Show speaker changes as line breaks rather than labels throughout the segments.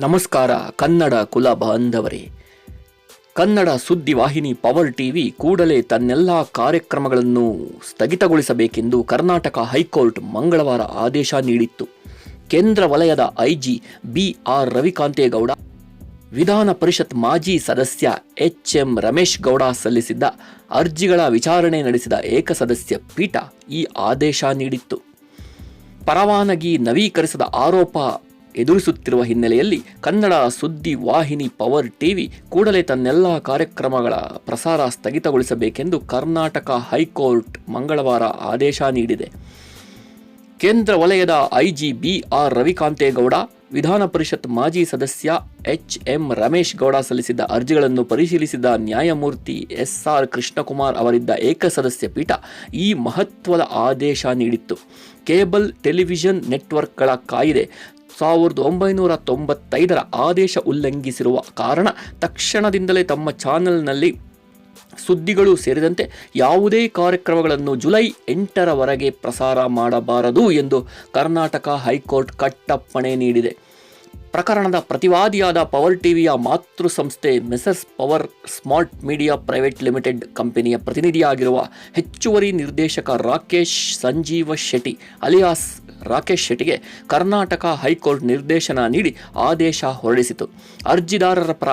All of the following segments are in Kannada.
ನಮಸ್ಕಾರ, ಕನ್ನಡ ಕುಲ ಬಾಂಧವರೇ. ಕನ್ನಡ ಸುದ್ದಿ ವಾಹಿನಿ ಪವರ್ ಟಿವಿ ಕೂಡಲೇ ತನ್ನೆಲ್ಲ ಕಾರ್ಯಕ್ರಮಗಳನ್ನು ಸ್ಥಗಿತಗೊಳಿಸಬೇಕೆಂದು ಕರ್ನಾಟಕ ಹೈಕೋರ್ಟ್ ಮಂಗಳವಾರ ಆದೇಶ ನೀಡಿತ್ತು. ಕೇಂದ್ರ ವಲಯದ ಐಜಿ ಬಿ ಆರ್ ರವಿಕಾಂತೇಗೌಡ, ವಿಧಾನ ಪರಿಷತ್ ಮಾಜಿ ಸದಸ್ಯ ಎಚ್ ಎಂ ರಮೇಶ್ ಗೌಡ ಸಲ್ಲಿಸಿದ್ದ ಅರ್ಜಿಗಳ ವಿಚಾರಣೆ ನಡೆಸಿದ ಏಕಸದಸ್ಯ ಪೀಠ ಈ ಆದೇಶ ನೀಡಿತ್ತು. ಪರವಾನಗಿ ನವೀಕರಿಸದ ಆರೋಪ ಎದುರಿಸುತ್ತಿರುವ ಹಿನ್ನೆಲೆಯಲ್ಲಿ ಕನ್ನಡ ಸುದ್ದಿ ವಾಹಿನಿ ಪವರ್ ಟಿವಿ ಕೂಡಲೇ ತನ್ನೆಲ್ಲ ಕಾರ್ಯಕ್ರಮಗಳ ಪ್ರಸಾರ ಸ್ಥಗಿತಗೊಳಿಸಬೇಕೆಂದು ಕರ್ನಾಟಕ ಹೈಕೋರ್ಟ್ ಮಂಗಳವಾರ ಆದೇಶ ನೀಡಿದೆ. ಕೇಂದ್ರ ವಲಯದ ಐಜಿ ಬಿ ರವಿಕಾಂತೇಗೌಡ, ವಿಧಾನ ಪರಿಷತ್ ಮಾಜಿ ಸದಸ್ಯ ಎಚ್ ಎಂ ರಮೇಶ್ ಗೌಡ ಸಲ್ಲಿಸಿದ್ದ ಅರ್ಜಿಗಳನ್ನು ಪರಿಶೀಲಿಸಿದ ನ್ಯಾಯಮೂರ್ತಿ ಎಸ್ ಆರ್ ಕೃಷ್ಣಕುಮಾರ್ ಅವರಿದ್ದ ಏಕಸದಸ್ಯ ಪೀಠ ಈ ಮಹತ್ವದ ಆದೇಶ ನೀಡಿತ್ತು. ಕೇಬಲ್ ಟೆಲಿವಿಷನ್ ನೆಟ್ವರ್ಕ್ಗಳ ಕಾಯ್ದೆ ಸಾವಿರದ ಒಂಬೈನೂರ ತೊಂಬತ್ತೈದರ ಆದೇಶ ಉಲ್ಲಂಘಿಸಿರುವ ಕಾರಣ ತಕ್ಷಣದಿಂದಲೇ ತಮ್ಮ ಚಾನೆಲ್ನಲ್ಲಿ ಸುದ್ದಿಗಳು ಸೇರಿದಂತೆ ಯಾವುದೇ ಕಾರ್ಯಕ್ರಮಗಳನ್ನು ಜುಲೈ ಎಂಟರವರೆಗೆ ಪ್ರಸಾರ ಮಾಡಬಾರದು ಎಂದು ಕರ್ನಾಟಕ ಹೈಕೋರ್ಟ್ ಕಟ್ಟಪ್ಪಣೆ ನೀಡಿದೆ. ಪ್ರಕರಣದ ಪ್ರತಿವಾದಿಯಾದ ಪವರ್ ಟಿವಿಯ ಮಾತೃ ಸಂಸ್ಥೆ messrs power smart media private limited ಕಂಪನಿಯ ಪ್ರತಿನಿಧಿಯಾಗಿರುವ ಹೆಚ್ಚುವರಿ ನಿರ್ದೇಶಕ ರಾಕೇಶ್ ಸಂಜೀವ ಶೆಟ್ಟಿ, ಅಲಿಯಾಸ್ ರಾಕೇಶ್ ಶೆಟ್ಟಿಗೆ ಕರ್ನಾಟಕ ಹೈಕೋರ್ಟ್ ನಿರ್ದೇಶನ ನೀಡಿ ಆದೇಶ ಹೊರಡಿಸಿತು. ಅರ್ಜಿದಾರರ ಪರ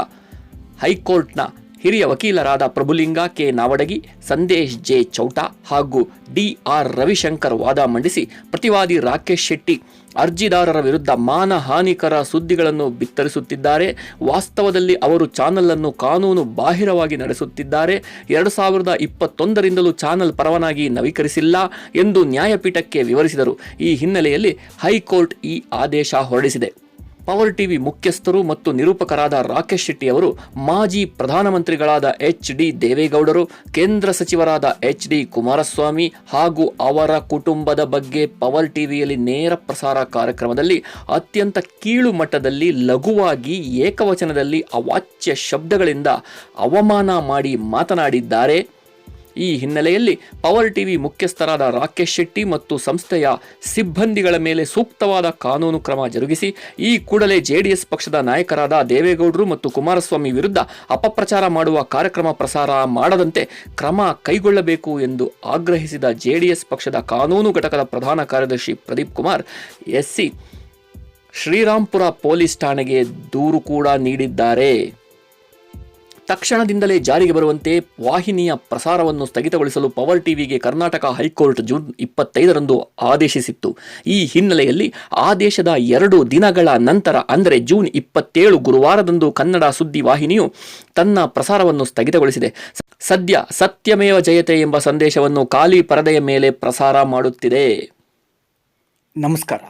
ಹೈಕೋರ್ಟ್ನ ಹಿರಿಯ ವಕೀಲರಾದ ಪ್ರಭುಲಿಂಗ ಕೆ. ನಾವಡಗಿ, ಸಂದೇಶ್ ಜೆ. ಚೌಟಾ ಹಾಗೂ ಡಿ. ಆರ್. ರವಿಶಂಕರ್ ವಾದ ಮಂಡಿಸಿ ಪ್ರತಿವಾದಿ ರಾಕೇಶ್ ಶೆಟ್ಟಿ ಅರ್ಜಿದಾರರ ವಿರುದ್ಧ ಮಾನಹಾನಿಕರ ಸುದ್ದಿಗಳನ್ನು ಬಿತ್ತರಿಸುತ್ತಿದ್ದಾರೆ. ವಾಸ್ತವದಲ್ಲಿ ಅವರು ಚಾನಲ್ ಅನ್ನು ಕಾನೂನು ಬಾಹಿರವಾಗಿ ನಡೆಸುತ್ತಿದ್ದಾರೆ. ಎರಡು ಸಾವಿರದ ಇಪ್ಪತ್ತೊಂದರಿಂದಲೂ ಚಾನಲ್ ಪರವಾನಗಿ ನವೀಕರಿಸಿಲ್ಲ ಎಂದು ನ್ಯಾಯಪೀಠಕ್ಕೆ ವಿವರಿಸಿದರು. ಈ ಹಿನ್ನೆಲೆಯಲ್ಲಿ ಹೈಕೋರ್ಟ್ ಈ ಆದೇಶ ಹೊರಡಿಸಿದೆ. ಪವರ್ ಟಿವಿ ಮುಖ್ಯಸ್ಥರು ಮತ್ತು ನಿರೂಪಕರಾದ ರಾಕೇಶ್ ಶೆಟ್ಟಿ ಅವರು ಮಾಜಿ ಪ್ರಧಾನಮಂತ್ರಿಗಳಾದ ಎಚ್ ಡಿ ದೇವೇಗೌಡರು, ಕೇಂದ್ರ ಸಚಿವರಾದ ಎಚ್ ಡಿ ಕುಮಾರಸ್ವಾಮಿ ಹಾಗೂ ಅವರ ಕುಟುಂಬದ ಬಗ್ಗೆ ಪವರ್ ಟಿವಿಯಲ್ಲಿ ನೇರ ಪ್ರಸಾರ ಕಾರ್ಯಕ್ರಮದಲ್ಲಿ ಅತ್ಯಂತ ಕೀಳು ಮಟ್ಟದಲ್ಲಿ ಲಘುವಾಗಿ ಏಕವಚನದಲ್ಲಿ ಅವಾಚ್ಯ ಶಬ್ದಗಳಿಂದ ಅವಮಾನ ಮಾಡಿ ಮಾತನಾಡಿದ್ದಾರೆ. ಈ ಹಿನ್ನೆಲೆಯಲ್ಲಿ ಪವರ್ ಟಿವಿ ಮುಖ್ಯಸ್ಥರಾದ ರಾಕೇಶ್ ಶೆಟ್ಟಿ ಮತ್ತು ಸಂಸ್ಥೆಯ ಸಿಬ್ಬಂದಿಗಳ ಮೇಲೆ ಸೂಕ್ತವಾದ ಕಾನೂನು ಕ್ರಮ ಜರುಗಿಸಿ, ಈ ಕೂಡಲೇ ಜೆಡಿಎಸ್ ಪಕ್ಷದ ನಾಯಕರಾದ ದೇವೇಗೌಡರು ಮತ್ತು ಕುಮಾರಸ್ವಾಮಿ ವಿರುದ್ಧ ಅಪಪ್ರಚಾರ ಮಾಡುವ ಕಾರ್ಯಕ್ರಮ ಪ್ರಸಾರ ಮಾಡದಂತೆ ಕ್ರಮ ಕೈಗೊಳ್ಳಬೇಕು ಎಂದು ಆಗ್ರಹಿಸಿದ ಜೆಡಿಎಸ್ ಪಕ್ಷದ ಕಾನೂನು ಘಟಕದ ಪ್ರಧಾನ ಕಾರ್ಯದರ್ಶಿ ಪ್ರದೀಪ್ ಕುಮಾರ್, ಎಸ್ಸಿ ಶ್ರೀರಾಂಪುರ ಪೊಲೀಸ್ ಠಾಣೆಗೆ ದೂರು ಕೂಡ ನೀಡಿದ್ದಾರೆ. ತಕ್ಷಣದಿಂದಲೇ ಜಾರಿಗೆ ಬರುವಂತೆ ವಾಹಿನಿಯ ಪ್ರಸಾರವನ್ನು ಸ್ಥಗಿತಗೊಳಿಸಲು ಪವರ್ ಟಿವಿಗೆ ಕರ್ನಾಟಕ ಹೈಕೋರ್ಟ್ ಜೂನ್ ಇಪ್ಪತ್ತೈದರಂದು ಆದೇಶಿಸಿತ್ತು. ಈ ಹಿನ್ನೆಲೆಯಲ್ಲಿ ಆದೇಶದ ಎರಡು ದಿನಗಳ ನಂತರ, ಅಂದರೆ ಜೂನ್ ಇಪ್ಪತ್ತೇಳು ಗುರುವಾರದಂದು ಕನ್ನಡ ಸುದ್ದಿ ವಾಹಿನಿಯು ತನ್ನ ಪ್ರಸಾರವನ್ನು ಸ್ಥಗಿತಗೊಳಿಸಿದೆ. ಸದ್ಯ ಸತ್ಯಮೇವ ಜಯತೆ ಎಂಬ ಸಂದೇಶವನ್ನು ಖಾಲಿ ಪರದೆಯ ಮೇಲೆ ಪ್ರಸಾರ ಮಾಡುತ್ತಿದೆ.
ನಮಸ್ಕಾರ.